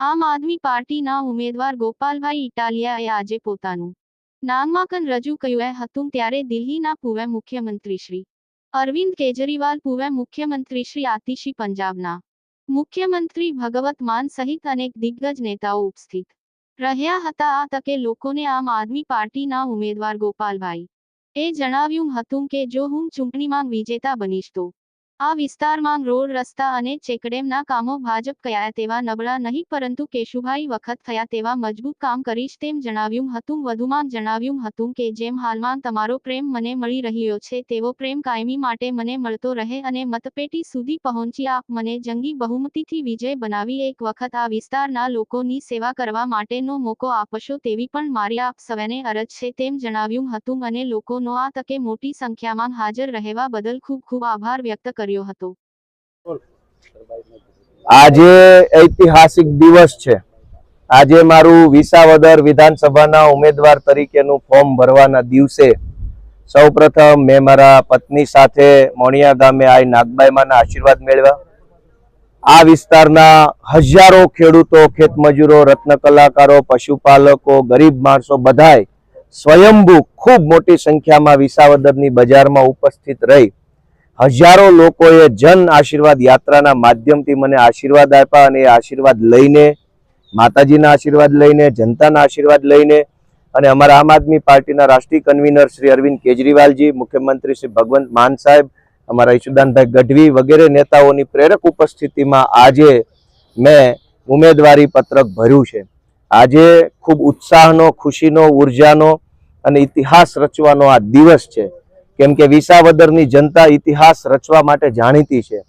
આમ આદમી પાર્ટીના ઉમેદવાર ગોપાલભાઈ ઇટાલિયાએ આજે પોતાનું નામાંકન રજૂ કર્યું હતું ત્યારે દિલ્હીના પૂર્વ મુખ્યમંત્રી શ્રી અરવિંદ કેજરીવાલ, પૂર્વ મુખ્યમંત્રી શ્રી આતિશી પંજાબના મુખ્યમંત્રી ભગવત માન સહિત અનેક દિગ્ગજ નેતાઓ ઉપસ્થિત રહ્યા હતા. આ તકે લોકોને આમ આદમી પાર્ટીના ઉમેદવાર ગોપાલભાઈ એ જણાવ્યું હતું કે, જો હું ચૂંટણીમાં વિજેતા બનીશ તો આ વિસ્તારમાં રોડ, રસ્તા અને ચેકડેમના કામો ભાજપ કયા તેવા નબળા નહીં, પરંતુ કેશુભાઈ વખત થયા તેવા મજબૂત કામ કરીશ તેમ જણાવ્યું હતું. વધુમાં જણાવ્યું હતું કે, જેમ હાલમાં તમારો પ્રેમ મને મળી રહ્યો છે, તેવો પ્રેમ કાયમી માટે મને મળતો રહે અને મતપેટી સુધી પહોંચી આપ મને જંગી બહુમતીથી વિજય બનાવી. એક વખત આ વિસ્તારના લોકોની સેવા કરવા માટેનો મોકો આપશો તેવી પણ મારી આપ સૌને અરજ છે, તેમ જણાવ્યું હતું અને લોકોનો આ તકે મોટી સંખ્યામાં હાજર રહેવા બદલ ખૂબ ખૂબ આભાર વ્યક્ત કર્યો. હતો. આજે ઐતિહાસિક દિવસ છે. આજે મારું વિસાવદર વિધાનસભાના ઉમેદવાર તરીકેનું ફોર્મ ભરવાના દિવસે સૌપ્રથમ મેં મારા પત્ની સાથે મોણિયા ગામે આઈ નાગબાઈમાના આશીર્વાદ મેળવ્યા. આ વિસ્તારના હજારો ખેડૂતો, ખેતમજૂરો, રત્ન કલાકારો, પશુપાલકો, ગરીબ માણસો બધાય સ્વયંભૂ ખૂબ મોટી સંખ્યામાં વિસાવદરની બજારમાં ઉપસ્થિત રહી. હજારો લોકોએ જન આશીર્વાદ યાત્રાના માધ્યમથી મને આશીર્વાદ આપ્યા અને એ આશીર્વાદ લઈને, માતાજીના આશીર્વાદ લઈને, જનતાના આશીર્વાદ લઈને અને અમારા આમ આદમી પાર્ટીના રાષ્ટ્રીય કન્વીનર શ્રી અરવિંદ કેજરીવાલજી, મુખ્યમંત્રી શ્રી ભગવંત માન સાહેબ, અમારા ઈશુદાનભાઈ ગઢવી વગેરે નેતાઓની પ્રેરક ઉપસ્થિતિમાં આજે મેં ઉમેદવારી પત્રક ભર્યું છે. આજે ખૂબ ઉત્સાહનો, ખુશીનો, ઉર્જાનો અને ઇતિહાસ રચવાનો આ દિવસ છે. કેમ કે વિસાવદરની જનતા ઇતિહાસ રચવા માટે જાણીતી છે.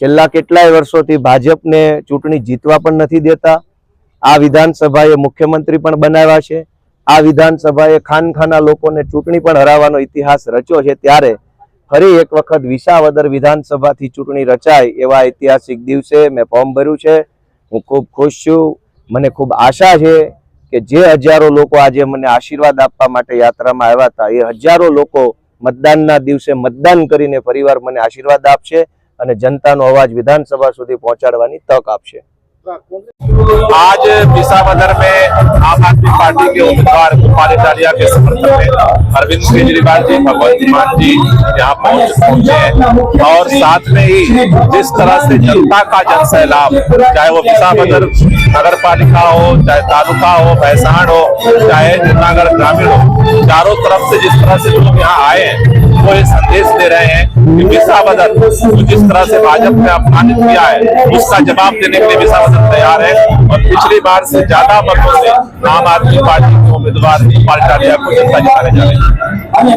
છેલ્લા કેટલાય વર્ષોથી ભાજપને ચૂંટણી જીતવા પણ નથી દેતા. આ વિધાનસભાએ મુખ્યમંત્રી પણ બનાવ્યા છે. આ વિધાનસભાએ ખાનખાના લોકોને ચૂંટણી પણ હરાવવાનો ઇતિહાસ રચ્યો છે ત્યારે ફરી એક વખત વિસાવદર વિધાનસભાથી ચૂંટણી રચાય એવા ઐતિહાસિક દિવસે મેં ફોર્મ ભર્યું છે. હું ખૂબ ખુશ છું. મને ખૂબ આશા છે કે જે હજારો લોકો આજે મને આશીર્વાદ આપવા માટે યાત્રામાં આવ્યા હતા, એ હજારો લોકો મતદાનના દિવસે મતદાન કરીને ફરીવાર મને આશીર્વાદ આપશે અને જનતાનો અવાજ વિધાનસભા સુધી પહોંચાડવાની તક આપશે. आज विसावदर में आम आदमी पार्टी के उम्मीदवार गोपाल इटालिया के समर्थन में अरविंद केजरीवाल जी, भगवंत मान जी यहाँ पहुँच पहुँचे और साथ में ही जिस तरह से जनता का जन सैलाब चाहे वो विसावदर नगर पालिका हो, चाहे तालुका हो भैसाण हो, चाहे जूनागढ़ ग्रामीण हो, चारों तरफ़ से जिस तरह से लोग यहाँ आए हैं वो ये संदेश दे रहे हैं कि विसावदर तो जिस तरह से भाजपा ने अपमानित किया है, उसका जवाब देने के लिए विसावदर तैयार है। और पिछली बार से ज़्यादा मतों से आम आदमी पार्टी के उम्मीदवार पलटा लिया को जनता जिताने जा रही है।